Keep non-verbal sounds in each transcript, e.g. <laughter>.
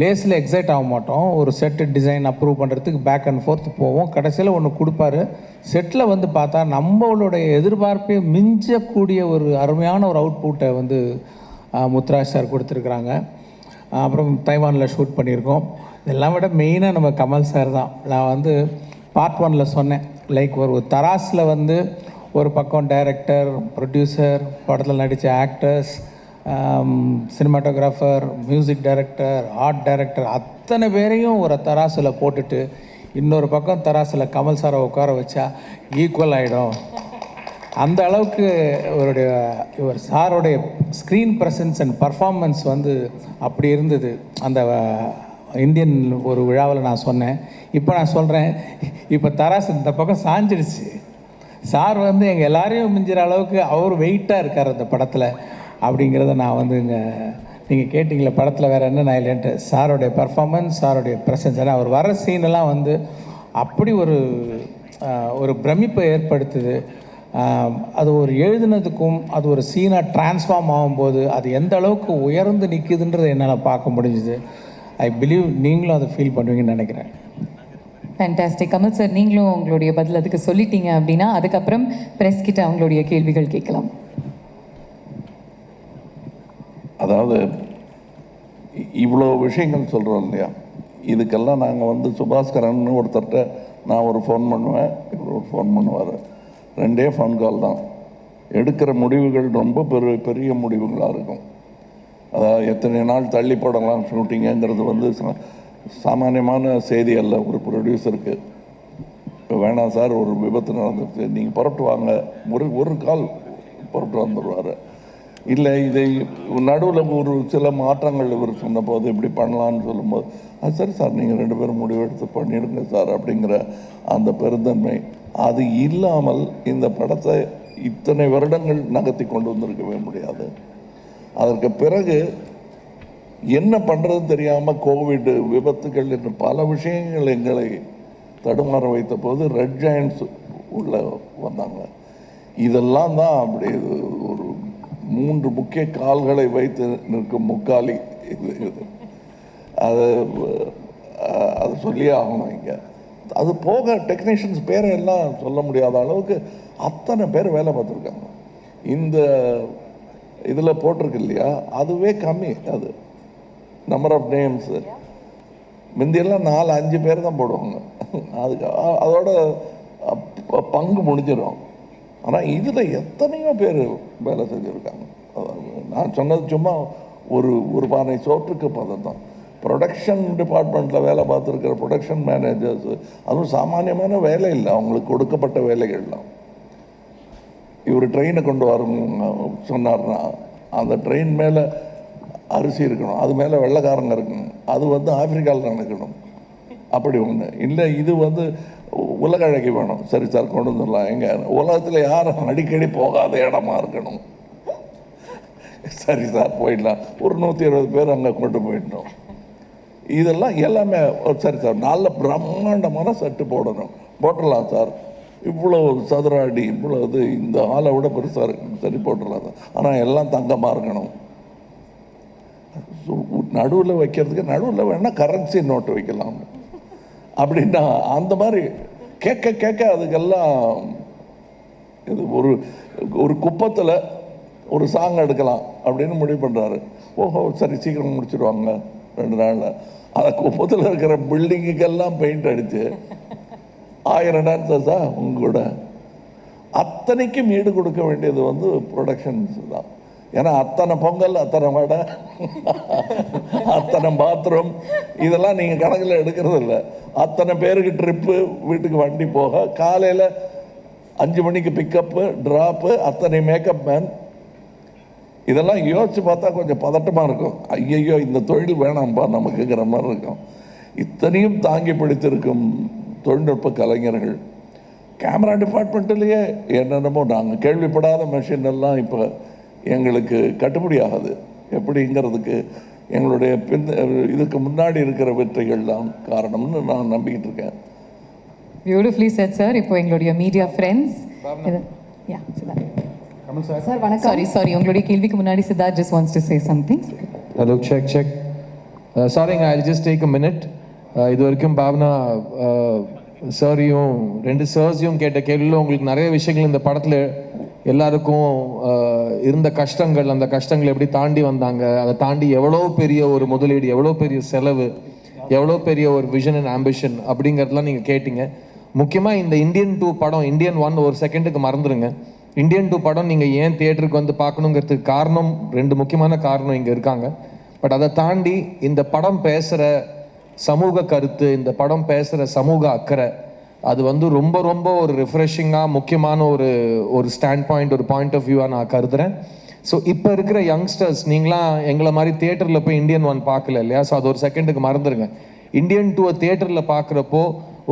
லேஸில் excite ஆக மாட்டோம். ஒரு செட்டு டிசைன் அப்ரூவ் பண்ணுறதுக்கு பேக் அண்ட் ஃபோர்த் போவோம். கடைசியில் ஒன்று கொடுப்பாரு. செட்டில் வந்து பார்த்தா நம்மளுடைய எதிர்பார்ப்பை மிஞ்சக்கூடிய ஒரு அருமையான ஒரு அவுட்புட்டை வந்து முத்ராஜ் முத்துராஜ் சார் கொடுத்துருக்குறாங்க. அப்புறம் தைவானில் ஷூட் பண்ணியிருக்கோம். இதெல்லாம் விட மெயினாக நம்ம கமல் சார் தான். நான் வந்து பார்ட் ஒனில் சொன்னேன். லைக் ஒரு தராஸில் வந்து ஒரு பக்கம் டைரக்டர் ப்ரொடியூசர் படத்தில் நடித்த actors cinematographer music director art director அத்தனை பேரையும் ஒரு தராசில் போட்டுட்டு இன்னொரு பக்கம் தராசில் கமல் சாரை உட்கார வச்சா ஈக்குவல் ஆகிடும் அந்த அளவுக்கு இவருடைய இவர் சாருடைய ஸ்க்ரீன் ப்ரெசன்ஸ் அண்ட் பர்ஃபார்மன்ஸ் வந்து அப்படி இருந்தது. அந்த இந்தியன் ஒரு விழாவில் நான் சொன்னேன். இப்போ நான் சொல்கிறேன் இப்போ தராசு இந்த பக்கம் சாஞ்சிடுச்சு. சார் வந்து எங்கள் எல்லாரையும் மிஞ்சிற அளவுக்கு அவர் வெயிட்டாக இருக்கார் அந்த படத்தில். அப்படிங்கிறத நான் வந்து இங்கே நீங்கள் கேட்டிங்களே படத்தில் வேறு என்ன நான் இல்லைன்ட்டு சாரோடைய பர்ஃபார்மன்ஸ் சாரோடைய ப்ரெசன்ஸ் ஏன்னா அவர் வர சீனெல்லாம் வந்து அப்படி ஒரு ஒரு பிரமிப்பை ஏற்படுத்துது. அது ஒரு எழுதுனதுக்கும் அது ஒரு சீனாக ட்ரான்ஸ்ஃபார்ம் ஆகும்போது அது எந்த அளவுக்கு உயர்ந்து நிற்குதுன்றதை என்னால் பார்க்க முடிஞ்சுது. ஐ பிலீவ் நீங்களும் அதை ஃபீல் பண்ணுவீங்கன்னு நினைக்கிறேன். ஃபேண்டாஸ்டிக் கமல் சார் நீங்களும் உங்களுடைய பதில் அதுக்கு சொல்லிட்டீங்க அப்படின்னா அதுக்கப்புறம் ப்ரெஸ் கிட்ட அவங்களுடைய கேள்விகள் கேட்கலாம். அதாவது இவ்வளோ விஷயங்கள் சொல்கிறோம் இல்லையா? இதுக்கெல்லாம் நாங்கள் வந்து சுபாஸ்கரன் ஒருத்தர்கிட்ட நான் ஒரு ஃபோன் பண்ணுவேன் இவர் ஒரு ஃபோன் பண்ணுவார். ரெண்டே ஃபோன் கால் தான். எடுக்கிற முடிவுகள் ரொம்ப பெரு பெரிய முடிவுகளாக இருக்கும். அதாவது எத்தனை நாள் தள்ளி போடலாம் ஷூட்டிங்குங்கிறது வந்து சா- சாமானியமான செய்தி அல்ல ஒரு ப்ரொடியூசருக்கு இப்போ வேணாம் சார் ஒரு விபத்து நடந்துருச்சு. நீங்கள் புறப்பட்டு வாங்க. ஒரு ஒரு கால் புறப்பட்டு வந்துடுவார் இல்லை இதை நடுவில் ஒரு சில மாற்றங்கள் இவர் சொன்னபோது இப்படி பண்ணலான்னு சொல்லும்போது அது சரி சார் நீங்கள் ரெண்டு பேரும் முடிவெடுத்து பண்ணிடுங்க சார் அப்படிங்கிற அந்த பெருந்தன்மை. அது இல்லாமல் இந்த படத்தை இத்தனை வருடங்கள் நகர்த்தி கொண்டு வந்திருக்கவே முடியாது. அதற்கு பிறகு என்ன பண்ணுறதுன்னு தெரியாமல் கோவிட் விபத்துகள் என்று பல விஷயங்கள் எங்களை தடுமாற வைத்த போது ரெட் ஜாயின்ஸ் உள்ள வந்தாங்க. இதெல்லாம் தான் அப்படி மூன்று முக்கிய கால்களை வைத்து நிற்கும் முக்காலி. இது அது அது சொல்லியே ஆகணும் இங்கே. அது போக டெக்னீஷியன்ஸ் பேரை எல்லாம் சொல்ல முடியாத அளவுக்கு அத்தனை பேர் வேலை பார்த்துருக்காங்க. இந்த இதில் போட்டிருக்கு இல்லையா? அதுவே கம்மி அது. நம்பர் ஆஃப் நேம்ஸு முந்தியெல்லாம் நாலு அஞ்சு பேர் தான் போடுவாங்க. அதுக்கு அதோட ப- பங்கு முடிஞ்சிடும். ஆனால் இதில் எத்தனையோ பேர் வேலை செஞ்சுருக்காங்க. நான் சொன்னது சும்மா ஒரு ஒரு பானை சோற்றுக்கு பதம் தான். ப்ரொடக்ஷன் டிபார்ட்மெண்ட்டில் வேலை பார்த்துருக்கிற ப்ரொடக்ஷன் மேனேஜர்ஸ் அதுவும் சாமானியமான வேலை இல்லை அவங்களுக்கு கொடுக்கப்பட்ட வேலைகள்லாம். இவர் ட்ரெயினை கொண்டு வர சொன்னார்னா அந்த ட்ரெயின் மேலே அரிசி இருக்கணும் அது மேலே வெள்ளைக்காரங்க இருக்கணும் அது வந்து ஆப்பிரிக்காவில் நடக்கணும். அப்படி ஒன்று இல்லை இது வந்து உலக அழகி வேணும். சரி சார் கொண்டு வந்துடலாம். எங்கே? உலகத்தில் யாரும் அடிக்கடி போகாத இடமா இருக்கணும். சரி சார் போயிடலாம். ஒரு நூற்றி இருபது பேர் அங்கே கொண்டு போயிடணும். இதெல்லாம் எல்லாமே சரி சார் நல்ல பிரம்மாண்டமான சட்டு போடணும். போட்டலாம் சார். இவ்வளோ சதுர அடி இவ்வளோ இது இந்த ஆளை விட பெருசாக இருக்கு சரி போட்டுடலாம் சார். ஆனால் எல்லாம் தங்கமாக இருக்கணும். நடுவில் வைக்கிறதுக்கு நடுவில் வேணால் கரன்சி நோட்டு வைக்கலாம். அப்படின்னா அந்த மாதிரி கேட்க கேட்க அதுக்கெல்லாம் இது ஒரு ஒரு குப்பத்தில் ஒரு சாங் எடுக்கலாம் அப்படின்னு முடிவு பண்ணுறாரு ஓஹோ சரி சீக்கிரம் முடிச்சிடுவாங்க ரெண்டு நாளில். அந்த குப்பத்தில் இருக்கிற பில்டிங்குக்கெல்லாம் பெயிண்ட் அடித்து ஆயிரம் டான்சர்ஸா உங்க கூட. அத்தனைக்கும் ஈடு கொடுக்க வேண்டியது வந்து ப்ரொடக்ஷன்ஸ் தான். ஏன்னா அத்தனை பொங்கல் அத்தனை வடை அத்தனை பாத்ரூம் இதெல்லாம் நீங்கள் கணக்கில் எடுக்கிறது இல்லை. அத்தனை பேருக்கு ட்ரிப்பு வீட்டுக்கு வண்டி போக காலையில் அஞ்சு மணிக்கு பிக்கப்பு ட்ராப்பு அத்தனை மேக்கப் மேன் இதெல்லாம் யோசிச்சு பார்த்தா கொஞ்சம் பதட்டமாக இருக்கும். ஐயையோ இந்த தொழில் வேணாம்ப்பா நமக்குங்கிற மாதிரி இருக்கும். இத்தனையும் தாங்கி பிடித்திருக்கும் தொழில்நுட்ப கலைஞர்கள். கேமரா டிபார்ட்மெண்ட்லேயே என்னென்னமோ நாங்கள் கேள்விப்படாத மெஷின் எல்லாம் இப்போ எங்களுக்கு கட்டுப்படி ஆகாது எப்படிங்கிறதுக்கு எங்களுடைய பின் இதுக்கு முன்னாடி இருக்கிற வெற்றிகள் தான் காரணம்னு நான் நம்பிக்கிட்டு இருக்கேன். பியூட்டிஃபுல்லி செட் சார் இப்போ எங்களுடைய மீடியா ஃப்ரெண்ட்ஸ் யா சித்தார்த் கமல் சார். சார் வணக்கம். சாரி சாரி உங்களுடைய கேள்விக்கு முன்னாடி Siddharth just wants to say something Hello, check, check. சாரிங்க I just take a minute இது வரைக்கும் பாவனா சாரியும் ரெண்டு சர்ஸையும் கேட்ட கேள்வியில் உங்களுக்கு நிறைய விஷயங்கள் இந்த படத்தில் எல்லாருக்கும் இருந்த கஷ்டங்கள் அந்த கஷ்டங்களை எப்படி தாண்டி வந்தாங்க அதை தாண்டி எவ்வளோ பெரிய ஒரு முதலீடு எவ்வளோ பெரிய செலவு எவ்வளோ பெரிய ஒரு விஷன் அண்ட் ஆம்பிஷன் அப்படிங்கிறதெல்லாம் நீங்கள் கேட்டீங்க. முக்கியமாக இந்த இந்தியன் டூ படம் இந்தியன் ஒன் ஒரு செகண்டுக்கு மறந்துடுங்க இந்தியன் டூ படம் நீங்கள் ஏன் தியேட்டருக்கு வந்து பார்க்கணுங்கிறதுக்கு காரணம் ரெண்டு முக்கியமான காரணம் இங்கே இருக்காங்க. பட் அதை தாண்டி இந்த படம் பேசுகிற சமூக கருத்து இந்த படம் பேசுகிற சமூக அக்கறை அது வந்து ரொம்ப ரொம்ப ஒரு ரிஃப்ரெஷிங்காக முக்கியமான ஒரு ஒரு ஸ்டாண்ட் பாயிண்ட் ஒரு பாயிண்ட் ஆஃப் வியூவாக நான் கருதுறேன். ஸோ இப்போ இருக்கிற யங்ஸ்டர்ஸ் நீங்களாம் எங்களை மாதிரி தியேட்டரில் போய் இந்தியன் ஒன் பார்க்கல இல்லையா? ஸோ அது ஒரு செகண்டுக்கு மறந்துடுங்க இந்தியன் டூவை தியேட்டரில் பார்க்குறப்போ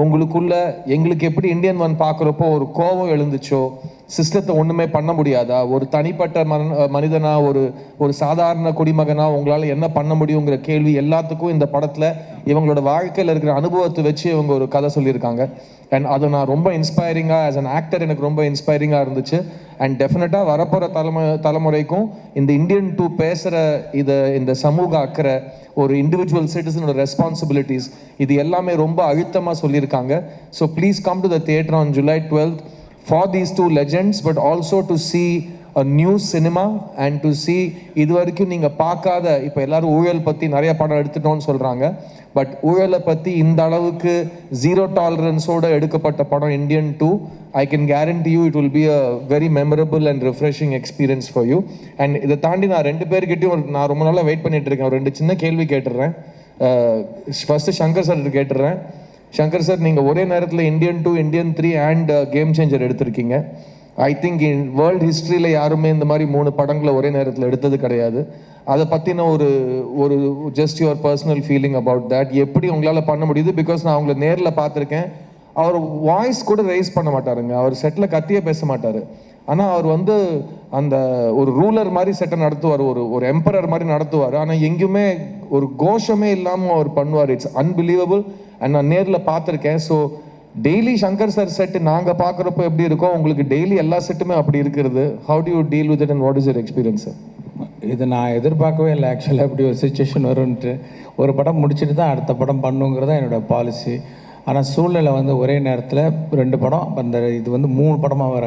உங்களுக்குள்ள எங்களுக்கு எப்படி இந்தியன் ஒன் பார்க்குறப்போ ஒரு கோவம் எழுந்துச்சோ சிஸ்டத்தை ஒன்றுமே பண்ண முடியாதா? ஒரு தனிப்பட்ட மன மனிதனா ஒரு ஒரு சாதாரண குடிமகனா உங்களால் என்ன பண்ண முடியுங்கிற கேள்வி எல்லாத்துக்கும் இந்த படத்தில் இவங்களோட வாழ்க்கையில் இருக்கிற அனுபவத்தை வச்சு இவங்க ஒரு கதை சொல்லியிருக்காங்க. அண்ட் அது நான் ரொம்ப இன்ஸ்பைரிங்காக ஆஸ் அன் ஆக்டர் எனக்கு ரொம்ப இன்ஸ்பைரிங்காக இருந்துச்சு. அண்ட் டெஃபினட்டாக வரப்போகிற தலைமு தலைமுறைக்கும் இந்த இந்தியன் டூ பேசுகிற இதை இந்த சமூக அக்கறை ஒரு இண்டிவிஜுவல் சிட்டிசனோட ரெஸ்பான்சிபிலிட்டிஸ் இது எல்லாமே ரொம்ப அழுத்தமாக சொல்லியிருக்காங்க. So please come to the theatre on July twelfth for these two legends but also to see a new cinema and to see இது வரைக்கும் நீங்கள் பார்க்காத இப்போ எல்லாரும் ஊழல் பற்றி நிறைய படம் எடுத்துட்டோம்னு சொல்கிறாங்க பட் ஊழலை பற்றி இந்த அளவுக்கு ஜீரோ டாலரன்ஸோட எடுக்கப்பட்ட படம் Indian two I can guarantee you it will be a very memorable and refreshing experience for you and இதை தாண்டி நான் ரெண்டு பேர்கிட்டையும் நான் ரொம்ப நாளாக வெயிட் பண்ணிட்டு இருக்கேன். ரெண்டு சின்ன கேள்வி கேட்டுடுறேன். ஃபர்ஸ்ட் சங்கர் சார் கேட்டுடுறேன். சங்கர் சார் நீங்கள் ஒரே நேரத்தில் Indian two Indian three and game changer எடுத்திருக்கீங்க. ஐ திங்க் இன் வேர்ல்ட் ஹிஸ்ட்ரியில் யாருமே இந்த மாதிரி மூணு படங்களை ஒரே நேரத்தில் எடுத்தது கிடையாது. அதை பற்றின ஒரு ஒரு just your personal feeling about that எப்படி உங்களால் பண்ண முடியுது? பிகாஸ் நான் அவங்கள நேரில் பார்த்துருக்கேன். அவர் வாய்ஸ் கூட ரைஸ் பண்ண மாட்டாருங்க. அவர் செட்டில் கத்தியே பேச மாட்டார். ஆனால் அவர் வந்து அந்த ஒரு ரூலர் மாதிரி செட்டை நடத்துவார். ஒரு ஒரு எம்பரர் மாதிரி நடத்துவார். ஆனால் எங்கேயுமே ஒரு கோஷமே இல்லாமல் அவர் பண்ணுவார். இட்ஸ் அன்பிலீவபிள் அண்ட் நான் நேரில் பார்த்துருக்கேன். So daily Shankar sir set நாங்கள் பார்க்குறப்போ எப்படி இருக்கோ உங்களுக்கு டெய்லி எல்லா செட்டுமே அப்படி இருக்கிறது. How do you deal with it and what is your experience sir இது நான் எதிர்பார்க்கவே இல்லை ஆக்சுவலாக இப்படி ஒரு சுச்சுவேஷன் வரும்ன்ட்டு. ஒரு படம் முடிச்சுட்டு தான் அடுத்த படம் பண்ணுங்கிறது தான் என்னோடய பாலிசி ஆனால் சூழ்நிலை வந்து ஒரே நேரத்தில் ரெண்டு படம். அந்த இது வந்து மூணு படமாக வர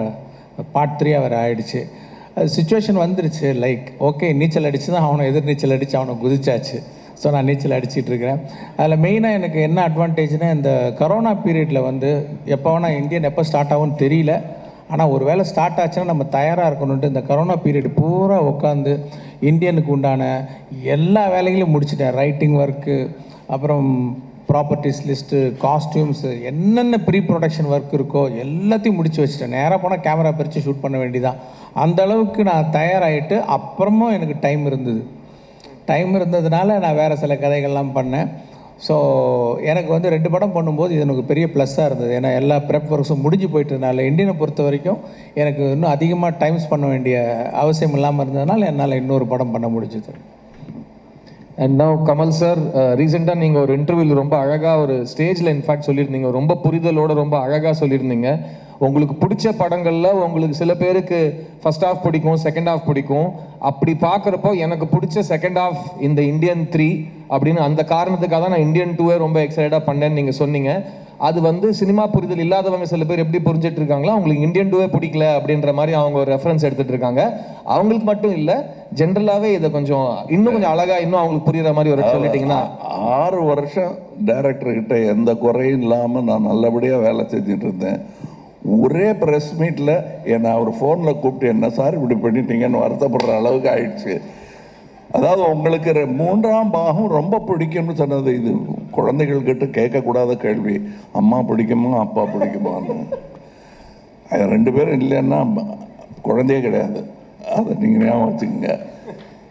பார்ட் த்ரீயாக வர ஆயிடுச்சு. அது சுச்சுவேஷன் வந்துருச்சு லைக் ஓகே நீச்சல் அடிச்சு தான் அவனை எதிர் நீச்சல் அடித்து அவனை குதிச்சாச்சு. ஸோ நான் நீச்சல் அடிச்சிட்ருக்கிறேன். அதில் மெயினாக எனக்கு என்ன அட்வான்டேஜ்னா இந்த கரோனா பீரியடில் வந்து எப்போ வேணால் இந்தியன் எப்போ ஸ்டார்ட் ஆகும்னு தெரியல. ஆனால் ஒரு வேளை ஸ்டார்ட் ஆச்சுன்னா நம்ம தயாராக இருக்கணுன்ட்டு இந்த கரோனா பீரியட் பூரா உட்காந்து இந்தியனுக்கு உண்டான எல்லா வேலைகளையும் முடிச்சிட்டேன். ரைட்டிங் ஒர்க்கு அப்புறம் ப்ராப்பர்ட்டிஸ் லிஸ்ட்டு காஸ்டியூம்ஸு என்னென்ன ப்ரீ ப்ரொடக்ஷன் ஒர்க் இருக்கோ எல்லாத்தையும் முடிச்சு வச்சுட்டேன். நேராக போனால் கேமரா பிரித்து ஷூட் பண்ண வேண்டியதான் அந்த அளவுக்கு நான் தயாராகிட்டு அப்புறமும் எனக்கு டைம் இருந்தது. டைம் இருந்ததுனால நான் வேறு சில கதைகள்லாம் பண்ணேன். ஸோ எனக்கு வந்து ரெண்டு படம் பண்ணும்போது இது எனக்கு பெரிய ப்ளஸ்ஸாக இருந்தது. ஏன்னா எல்லா ப்ரெப் ஒர்க்ஸும் முடிஞ்சு போயிட்டதுனால இண்டியனை பொறுத்த வரைக்கும் எனக்கு இன்னும் அதிகமாக டைம்ஸ் பண்ண வேண்டிய அவசியம் இல்லாமல் இருந்ததுனால என்னால் இன்னொரு படம் பண்ண முடிஞ்சது. அண்ட் நவ் கமல் சார் ரீசெண்டாக நீங்கள் ஒரு இன்டர்வியூவில் ரொம்ப அழகாக ஒரு ஸ்டேஜில் இன்ஃபேக்ட் சொல்லியிருந்தீங்க. ரொம்ப புரிதலோட ரொம்ப அழகாக சொல்லியிருந்தீங்க. உங்களுக்கு பிடிச்ச படங்களில் உங்களுக்கு சில பேருக்கு ஃபர்ஸ்ட் ஹாஃப் பிடிக்கும் செகண்ட் ஹாஃப் பிடிக்கும். அப்படி பார்க்குறப்போ எனக்கு பிடிச்ச செகண்ட் ஹாஃப் இந்த இந்தியன் த்ரீ அப்படின்னு அந்த காரணத்துக்காக தான் நான் இந்தியன் டூவே ரொம்ப எக்ஸைட்டடாக பண்ணேன்னு நீங்கள் சொன்னீங்க. அது வந்து சினிமா புரிதல் இல்லாதவங்க சில பேர் எப்படி புரிஞ்சிட்டு இருக்காங்களோ அவங்களுக்கு இந்தியன் டூவே பிடிக்கல அப்படின்ற மாதிரி அவங்க ஒரு ரெஃபரன்ஸ் எடுத்துட்டு இருக்காங்க அவங்களுக்கு மட்டும் இல்லை ஜென்ரலாகவே இதை கொஞ்சம் இன்னும் கொஞ்சம் அழகா இன்னும் அவங்களுக்கு புரியுற மாதிரி ஒரு சொல்லிட்டீங்கன்னா. ஆறு வருஷம் டைரக்டர் கிட்ட எந்த குறையும் இல்லாமல் நான் நல்லபடியாக வேலை செஞ்சுட்டு இருந்தேன் ஒரே ப்ரெஸ் மீட்டில் என்னை அவர் ஃபோனில் கூப்பிட்டு என்ன சார் இப்படி பண்ணிட்டீங்கன்னு வருத்தப்படுற அளவுக்கு ஆயிடுச்சு. அதாவது உங்களுக்கு ரெ- மூன்றாம் பாகம் ரொம்ப பிடிக்கும்னு சொன்னது இது. குழந்தைகள் கிட்ட கேட்கக்கூடாத கேள்வி. அம்மா பிடிக்குமா அப்பா பிடிக்குமான்னு. அது ரெண்டு பேரும் இல்லைன்னா குழந்தையே கிடையாது. அதை நீங்கள் ஞாபகம் வச்சுக்கோங்க.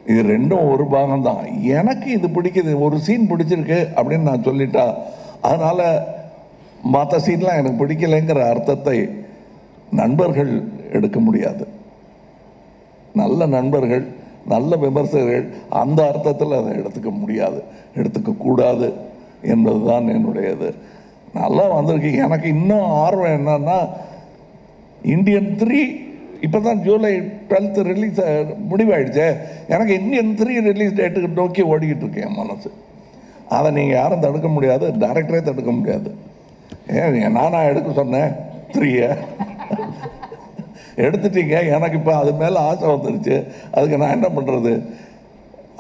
இது ரெண்டும் ஒரு பாகம் தான். எனக்கு இது பிடிக்குது. ஒரு சீன் பிடிச்சிருக்கு அப்படின்னு நான் சொல்லிட்டா அதனால் மற்ற சீன்லாம் எனக்கு பிடிக்கலைங்கிற அர்த்தத்தை நண்பர்கள் எடுக்க முடியாது. நல்ல நண்பர்கள் நல்ல விமர்சகர்கள் அந்த அர்த்தத்தில் அதை எடுத்துக்க முடியாது எடுத்துக்க கூடாது என்பதுதான் என்னுடையது. நல்லா வந்திருக்கு எனக்கு இன்னும் ஆர்வம் என்னன்னா இந்தியன் த்ரீ இப்போ தான் ஜூலை டுவெல்த்து ரிலீஸ் முடிவாயிடுச்சே. எனக்கு இந்தியன் த்ரீ ரிலீஸ் டேட்டுக்கு நோக்கி ஓடிக்கிட்டு இருக்கேன் என் மனசு. அதை நீங்கள் யாரும் தடுக்க முடியாது டேரக்டரே தடுக்க முடியாது. ஏன் நான் எடுக்க சொன்னேன்? த்ரீயை எடுத்துட்டீங்க. எனக்கு இப்போ அது மேலே ஆசை வந்துருச்சு. அதுக்கு நான் என்ன பண்ணுறது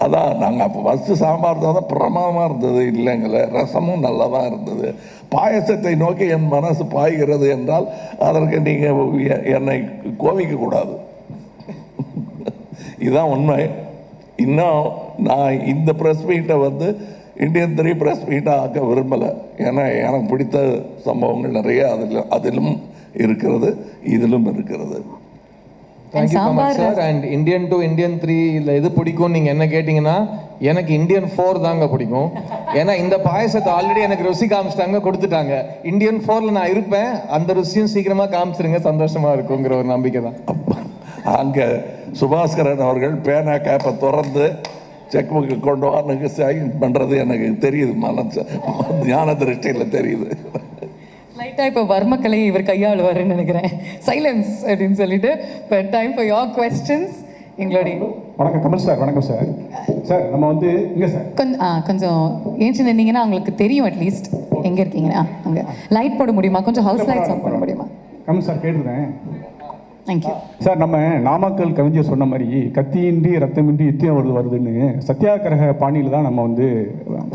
அதான் நாங்கள் அப்போ ஃபஸ்ட்டு சாம்பார் தான் பிரமாதமாக இருந்தது. இல்லைங்கள ரசமும் நல்லா தான் இருந்தது. பாயசத்தை நோக்கி என் மனசு பாய்கிறது என்றால் அதற்கு நீங்கள் என்னை கோவிக்கக்கூடாது இதுதான் உண்மை. இன்னும் நான் இந்த ப்ரெஸ் மீட்டை வந்து இந்தியன் த்ரீ ப்ரெஸ் மீட்டாக ஆக்க விரும்பலை. ஏன்னா எனக்கு பிடித்த சம்பவங்கள் நிறைய அதில் அதிலும் இருக்கிறது இதிலும் இருக்கிறது. Thank you sir and Indian two Indian three இல்லை எது பிடிக்கும் நீங்கள் என்ன கேட்டிங்கன்னா எனக்கு இந்தியன் ஃபோர் தாங்க பிடிக்கும். ஏன்னா இந்த பாயசத்தை ஆல்ரெடி எனக்கு ருசி காமிச்சிட்டாங்க கொடுத்துட்டாங்க. இந்தியன் ஃபோரில் நான் இருப்பேன். அந்த ருசியும் சீக்கிரமாக காமிச்சிருங்க. சந்தோஷமாக இருக்குங்கிற ஒரு நம்பிக்கை தான். அங்கே சுபாஸ்கரன் அவர்கள் பேனா கேப்பை திறந்து செக் புக்கு கொண்டு வானுக்கு சைன் பண்ணுறது எனக்கு தெரியுது. மனசு ஞான திருஷ்டியில் தெரியுது. லைட்டாக இப்போ வர்மக்கலை இவர் கையாளுவாருன்னு நினைக்கிறேன். சைலன்ஸ் அப்படின்னு சொல்லிட்டு but time for your questions எங்களுடைய வணக்கம் கமல் சார் வணக்கம் சார். சார் நம்ம வந்து இங்கே சார். கொஞ்சம் ஆ கொஞ்சம் ஏன்ச்சு நின்னீங்கன்னா அவங்களுக்கு தெரியும் அட்லீஸ்ட் எங்கே இருக்கீங்கன்னா அங்கே. லைட் போட முடியுமா? கொஞ்சம் ஹவுஸ் லைட்ஸ் ஆன் பண்ண முடியுமா? கமல் சார் கேட்டுக்கிறேன். தேங்க்யூ சார் நம்ம நாமக்கல் கவிஞர் சொன்ன மாதிரி கத்தியின்றி ரத்தமின்றி யுத்தியம் வருது வருதுன்னு சத்தியாகிரக பாணியில் தான் நம்ம வந்து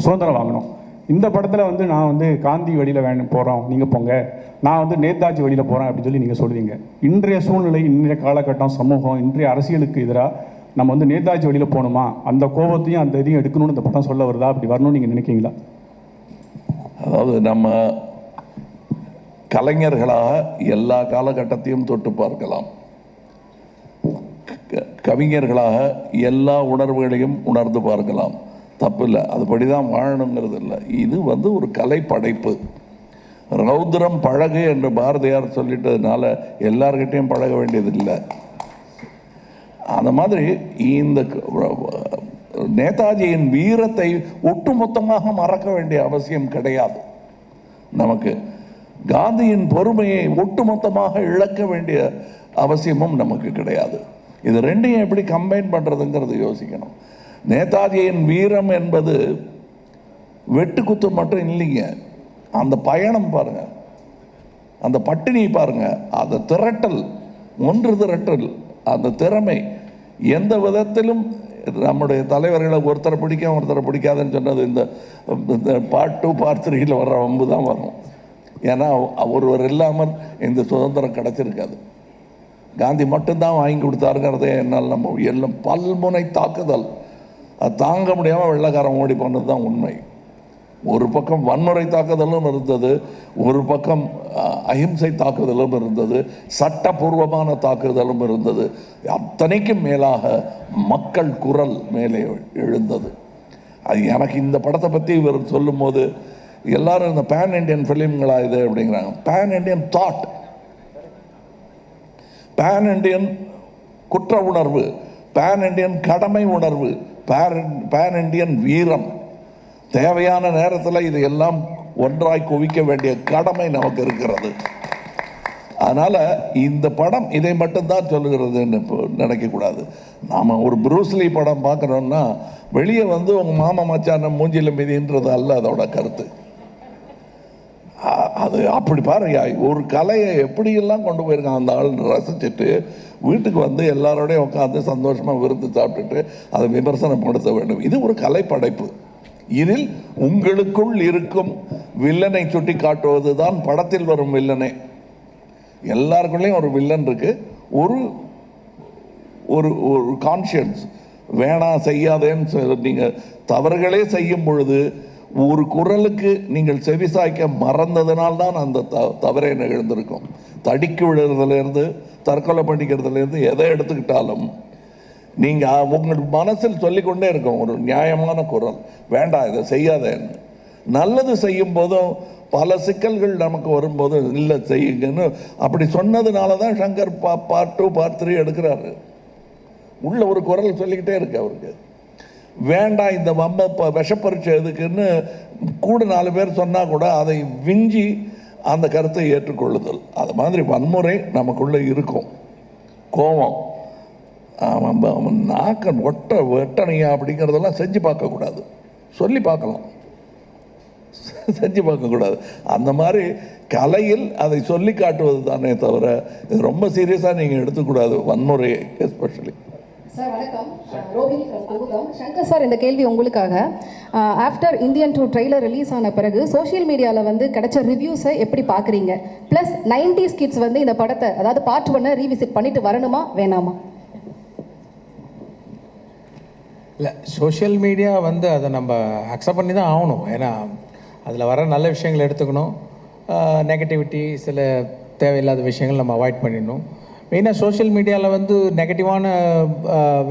சுதந்திரம் வாங்கினோம் இந்த படத்தில் வந்து நான் வந்து காந்தி வழியில் வேணும் போகிறோம் நீங்கள் போங்க. நான் வந்து நேதாஜி வழியில் போகிறேன் அப்படின்னு சொல்லி நீங்கள் சொல்லுவீங்க. இன்றைய சூழ்நிலை இன்றைய காலகட்டம் சமூகம் இன்றைய அரசியலுக்கு எதிராக நம்ம வந்து நேதாஜி வழியில் போகணுமா? அந்த கோபத்தையும் அந்த இதையும் எடுக்கணும்னு இந்த படம் சொல்ல வருதா? அப்படி வரணும்னு நீங்கள் நினைக்கிறீங்களா? அதாவது நம்ம கலைஞர்களாக எல்லா காலகட்டத்தையும் தொட்டு பார்க்கலாம். க- கவிஞர்களாக எல்லா உணர்வுகளையும் உணர்ந்து பார்க்கலாம். தப்பு இல்லை அதுபடி தான் வாழணுங்கிறது இல்லை இது வந்து ஒரு கலை படைப்பு ரௌத்ரம் பழகு என்று பாரதியார் சொல்லிட்டதுனால எல்லார்கிட்டையும் பழக வேண்டியது இல்லை அந்த மாதிரி இந்த நேதாஜியின் வீரத்தை ஒட்டுமொத்தமாக மறக்க வேண்டிய அவசியம் கிடையாது. நமக்கு காந்தியின் பொறுமையை ஒட்டுமொத்தமாக இழக்க வேண்டிய அவசியமும் நமக்கு கிடையாது. இது ரெண்டையும் எப்படி கம்பைன் பண்ணுறதுங்கிறது யோசிக்கணும். நேதாஜியின் வீரம் என்பது வெட்டுக்குத்து மட்டும் இல்லைங்க. அந்த பயணம் பாருங்க. அந்த பட்டினி பாருங்க. அந்த திரட்டல் ஒன்று திரட்டல் அந்த திறமை எந்த விதத்திலும் நம்முடைய தலைவர்களை ஒருத்தரை பிடிக்கும் ஒருத்தரை பிடிக்காதுன்னு சொன்னது இந்த இந்த பார்ட் டூ பார்ட் த்ரீயில் வர்ற வம்பு தான் வரும். ஏன்னா ஒருவர் இல்லாமல் இந்த சுதந்திரம் கிடச்சிருக்காது. காந்தி மட்டும்தான் வாங்கி கொடுத்தாருங்கிறதே என்னால் நம்ம எல்லாம் பல்முனை தாக்குதல். அது தாங்க முடியாமல் வெள்ளைக்காரன் ஓடி போனது தான் உண்மை. ஒரு பக்கம் வன்முறை தாக்குதலும் இருந்தது ஒரு பக்கம் அஹிம்சை தாக்குதலும் இருந்தது சட்டபூர்வமான தாக்குதலும் இருந்தது. அத்தனைக்கும் மேலாக மக்கள் குரல் மேலே எழுந்தது. அது எனக்கு இந்த படத்தை பற்றி இவர் சொல்லும்போது எல்லாரும் இந்த பேன் இண்டியன் ஃபிலிம்களா இது அப்படிங்கிறாங்க. Pan Indian thought pan Indian குற்ற உணர்வு. பேன் இண்டியன் கடமை உணர்வு. பேன் பேன் இண்டியன் வீரம். தேவையான நேரத்தில் இதையெல்லாம் எல்லாம் ஒன்றாய் குவிக்க வேண்டிய கடமை நமக்கு இருக்கிறது. அதனால் இந்த படம் இதை மட்டும்தான் சொல்லுகிறதுன்னு இப்போ நினைக்கக்கூடாது நாம் ஒரு ப்ரூஸ்லி படம் பார்க்குறோன்னா வெளியே வந்து உங்கள் மாமா மச்சான மூஞ்சியில் மிதின்றது அல்ல அதோட கருத்து. அது அப்படி பாருங்க ஒரு கலையை எப்படியெல்லாம் கொண்டு போயிருக்கான் அந்த ஆள் ரசிச்சுட்டு வீட்டுக்கு வந்து எல்லாரோடையும் உட்காந்து சந்தோஷமாக விருந்து சாப்பிட்டுட்டு அதை விமர்சனப்படுத்த வேண்டும். இது ஒரு கலை படைப்பு இதில் உங்களுக்குள் இருக்கும் வில்லனை சுட்டி காட்டுவது தான் படத்தில் வரும் வில்லனே. எல்லாருக்குள்ளேயும் ஒரு வில்லன் இருக்கு. ஒரு ஒரு ஒரு கான்ஷியன்ஸ் வேணாம் செய்யாதேன்னு நீங்கள் தவறுகளே செய்யும் பொழுது ஒரு குரலுக்கு நீங்கள் செவிசாய்க்க மறந்ததுனால்தான் அந்த த தவறே நிகழ்ந்திருக்கும். தடிக்கு விழுறதுலேருந்து தற்கொலை பண்ணிக்கிறதுலேருந்து எதை எடுத்துக்கிட்டாலும் நீங்கள் உங்கள் மனசில் சொல்லிக்கொண்டே இருக்கும் ஒரு நியாயமான குரல். வேண்டாம் இதை செய்யாதேன்னு நல்லது செய்யும் போதும் பல சிக்கல்கள் நமக்கு வரும்போது இல்லை செய்யுங்கன்னு. அப்படி சொன்னதுனால தான் சங்கர் பா பார்ட் டூ பார்ட் த்ரீ எடுக்கிறாரு. உள்ள ஒரு குரல் சொல்லிக்கிட்டே இருக்கு அவருக்கு. வேண்டாம் இந்த வம்ப இப்போ விஷப்பரீட்சை எதுக்குன்னு கூட நாலு பேர் சொன்னால் கூட அதை விஞ்சி அந்த கருத்தை ஏற்றுக்கொள்ளுதல். அது மாதிரி வன்முறை நமக்குள்ளே இருக்கும். கோபம். அவன் நாக்கன் ஒட்ட வெட்டணையா அப்படிங்கிறதெல்லாம் செஞ்சு பார்க்கக்கூடாது. சொல்லி பார்க்கலாம். <laughs> செஞ்சு பார்க்கக்கூடாது. அந்த மாதிரி கலையில் அதை சொல்லி காட்டுவது தானே தவிர இது ரொம்ப சீரியஸாக நீங்கள் எடுத்துக்கூடாது வன்முறையை எஸ்பெஷலி சார் வணக்கம். ரோஹிணி ஃப்ரம் குமுதம். சங்கர் சார் இந்த கேள்வி உங்களுக்காக. After Indian two trailer release ஆன பிறகு சோஷியல் மீடியாவில் வந்து கிடைச்ச ரிவ்யூஸை எப்படி பார்க்குறீங்க ப்ளஸ் நைன்டிஸ் கிட்ஸ் வந்து இந்த படத்தை அதாவது பார்ட் ஒன்னை ரீவிசிட் பண்ணிட்டு வரணுமா வேணாமா? இல்லை சோஷியல் மீடியா வந்து அதை நம்ம அக்செப்ட் பண்ணி தான் ஆகணும். ஏன்னா அதில் வர நல்ல விஷயங்கள் எடுத்துக்கணும். நெகட்டிவிட்டி சில தேவையில்லாத விஷயங்கள் நம்ம அவாய்ட் பண்ணிடணும். மெயினாக சோஷியல் மீடியாவில் வந்து நெகட்டிவான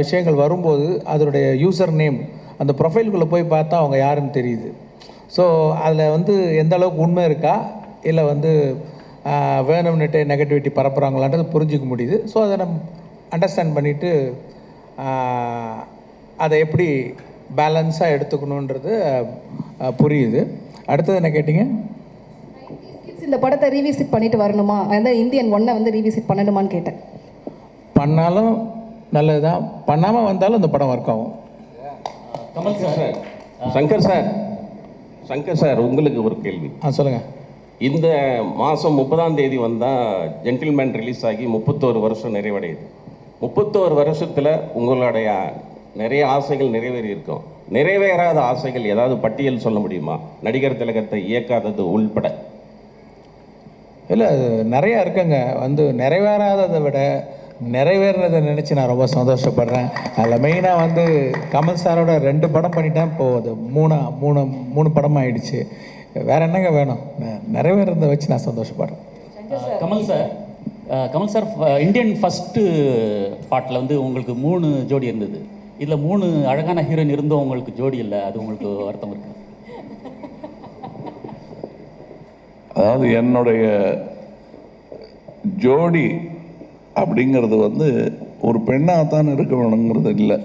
விஷயங்கள் வரும்போது அதனுடைய யூசர் நேம் அந்த ப்ரொஃபைலுக்குள்ளே போய் பார்த்தா அவங்க யாருன்னு தெரியுது. ஸோ அதில் வந்து எந்த அளவுக்கு உண்மை இருக்கா? இல்லை வந்து வேணும்னுட்டு நெகட்டிவிட்டி பரப்புகிறாங்களான்றது புரிஞ்சிக்க முடியுது. ஸோ அதை நம்ம அண்டர்ஸ்டாண்ட் பண்ணிவிட்டு அதை எப்படி பேலன்ஸாக எடுத்துக்கணுன்றது புரியுது. அடுத்தது என்ன கேட்டிங்க? இந்த படத்தை ரீவிசிட் பண்ணிட்டு வரணுமா? அந்த இந்தியன் ஒன்னை வந்து ரீவிசிட் பண்ணணுமான்னு கேட்டேன். பண்ணாலும் நல்லது தான் பண்ணாமல் வந்தாலும் இந்த படம் ஒர்க் ஆகும். Kamal sir. Shankar sir. Shankar sir உங்களுக்கு ஒரு கேள்வி. ஆ சொல்லுங்கள் இந்த மாதம் முப்பதாம் தேதி வந்தால் ஜென்டில்மேன் ரிலீஸ் ஆகி முப்பத்தோரு வருஷம் நிறைவடையுது. முப்பத்தோரு வருஷத்தில் உங்களுடைய நிறைய ஆசைகள் நிறைவேறி இருக்கும். நிறைவேறாத ஆசைகள் ஏதாவது பட்டியல் சொல்ல முடியுமா? நடிகர் திலகத்தை இயக்காதது உள்பட. இல்லை நிறையா இருக்குங்க. வந்து நிறைவேறாததை விட நிறைவேறினதை நினச்சி நான் ரொம்ப சந்தோஷப்படுறேன். அதில் மெயினாக வந்து கமல் சாரோட ரெண்டு படம் பண்ணிட்டேன். இப்போது அது மூணு மூணு மூணு படம் ஆயிடுச்சு. வேற என்னங்க வேணும்? நெ- நிறைவேறதை வச்சு நான் சந்தோஷப்படுறேன். கமல் சார் கமல் சார் ஃப- இந்தியன் ஃபஸ்ட்டு பாட்டில் வந்து உங்களுக்கு மூணு ஜோடி இருந்தது. இதில் மூணு அழகான ஹீரோயின் இருந்தும் உங்களுக்கு ஜோடி இல்லை? அது உங்களுக்கு வருத்தம் இருக்குது அதாவது என்னுடைய ஜோடி அப்படிங்கிறது வந்து ஒரு பெண்ணாகத்தான் இருக்க வேணுங்கிறது இல்லை.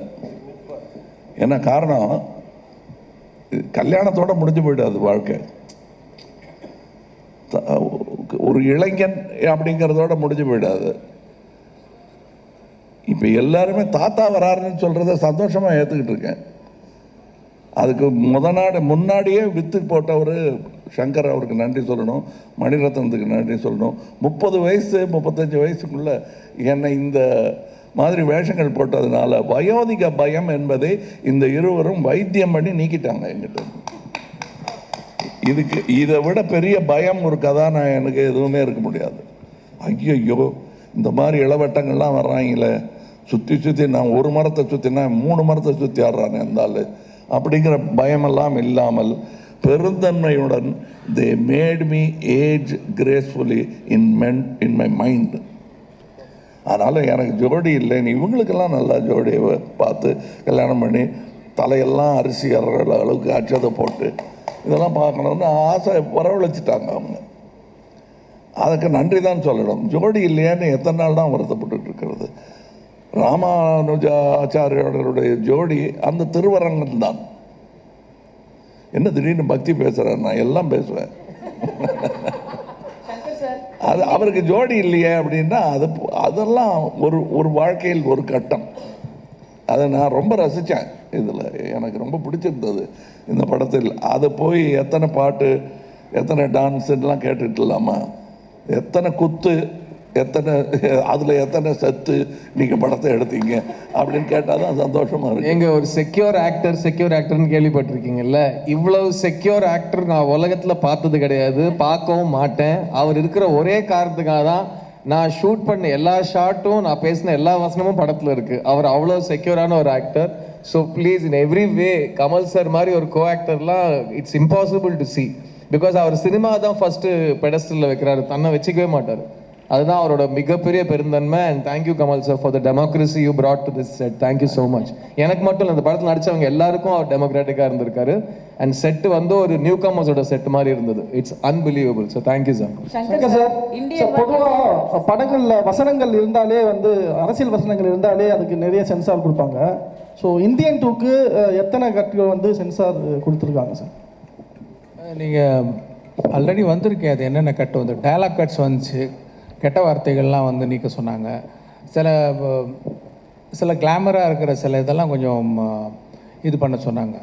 என்ன காரணம்? கல்யாணத்தோடு கல்யாணத்தோட முடிஞ்சு போயிடாது வாழ்க்கை. ஒரு இளைஞன் அப்படிங்கிறதோட முடிஞ்சு போயிடாது. இப்போ எல்லாருமே தாத்தா வராருன்னு சொல்கிறத சந்தோஷமாக ஏற்றுக்கிட்டு இருக்கேன். அதுக்கு முத நாடு முன்னாடியே வித்து போட்டவர் சங்கர் அவருக்கு நன்றி சொல்லணும் மணிரத்னத்துக்கு நன்றி சொல்லணும். முப்பது வயசு முப்பத்தஞ்சு வயசுக்குள்ள என்னை இந்த மாதிரி வேஷங்கள் போட்டதுனால வயோதிக பயம் என்பதை இந்த இருவரும் வைத்தியம் பண்ணி நீக்கிட்டாங்க எங்கிட்ட இதுக்கு இதை விட பெரிய பயம் ஒரு கதாநாயகனுக்கு எதுவுமே இருக்க முடியாது. ஐயோ இந்த மாதிரி இளவட்டங்கள்லாம் வர்றாங்களே. சுற்றி சுற்றி நான் ஒரு மரத்தை சுற்றினா மூணு மரத்தை சுற்றி ஆடுறானே இருந்தாலும் அப்படிங்கிற பயமெல்லாம் இல்லாமல் பெருந்தன்மையுடன் they made me age gracefully in men in my mind அதனால் எனக்கு ஜோடி இல்லைன்னு இவங்களுக்கெல்லாம் நல்லா ஜோடியை பார்த்து கல்யாணம் பண்ணி தலையெல்லாம் அரிசி ஏறுற அளவுக்கு அச்சதை போட்டு இதெல்லாம் பார்க்கணுன்னு ஆசை வரவழைச்சிட்டாங்க அவங்க. அதுக்கு நன்றி தான் சொல்லணும். ஜோடி இல்லையான்னு எத்தனை நாள் தான் வருத்தப்பட்டு இருக்கிறது. ராமானுஜா ஆச்சாரியோடைய ஜோடி அந்த திருவரங்கம் தான். என்ன திடீர்னு பக்தி பேசுகிறேன் நான் எல்லாம் பேசுவேன். அது அவருக்கு ஜோடி இல்லையே அப்படின்னா அது அதெல்லாம் ஒரு ஒரு வாழ்க்கையில் ஒரு கட்டம். அதை நான் ரொம்ப ரசித்தேன் இதில் எனக்கு ரொம்ப பிடிச்சிருந்தது இந்த படத்தில். அதை போய் எத்தனை பாட்டு எத்தனை டான்ஸுலாம் கேட்டுட்டு இல்லாமா எத்தனை குத்து எத்தனை அதில் எத்தனை சத்து நீங்கள் படத்தை எடுத்தீங்க அப்படின்னு கேட்டால் தான் சந்தோஷமாக இருக்கும் எங்கள் ஒரு செக்யூர் ஆக்டர் செக்யூர் ஆக்டர்னு கேள்விப்பட்டிருக்கீங்கல்ல? இவ்வளவு செக்யூர் ஆக்டர் நான் உலகத்தில் பார்த்தது கிடையாது பார்க்கவும் மாட்டேன். அவர் இருக்கிற ஒரே காரணத்துக்காக தான் நான் ஷூட் பண்ண எல்லா ஷாட்டும் நான் பேசின எல்லா வசனமும் படத்தில் இருக்குது அவர் அவ்வளோ செக்யூரான ஒரு actor so please in every way Kamal sir மாதிரி ஒரு கோ ஆக்டர்லாம் it's impossible to see because our cinema தான் ஃபஸ்ட்டு பெடஸ்டலில் வைக்கிறாரு தன்னை வச்சுக்கவே மாட்டார். அதுதான் அவரோட மிகப்பெரிய பெருந்தன்மை. And thank you Kamal sir for the democracy you brought to this set thank you so much எனக்கு மட்டும் இல்லை இந்த படத்தில் நடிச்சவங்க எல்லாருக்கும் அவர் டெமோக்ராட்டிக்காக இருந்திருக்காரு. அண்ட் செட்டு வந்து ஒரு நியூ கமர்ஸோட செட் மாதிரி இருந்தது. It's unbelievable so thank you sir Shankar sir sir. பொதுவாக படங்களில் வசனங்கள் இருந்தாலே வந்து அரசியல் வசனங்கள் இருந்தாலே அதுக்கு நிறைய சென்சார் கொடுப்பாங்க. ஸோ இந்தியன் டூக்கு எத்தனை கட்டுகள் வந்து சென்சார் கொடுத்துருக்காங்க சார் நீங்கள் ஆல்ரெடி வந்திருக்கேன் அது என்னென்ன கட்டு? வந்து டயலாக் கட்ஸ் வந்துச்சு. கெட்ட வார்த்தைகள்லாம் வந்து நீக்க சொன்னாங்க. சில சில கிளாமராக இருக்கிற சில இதெல்லாம் கொஞ்சம் இது பண்ண சொன்னாங்க.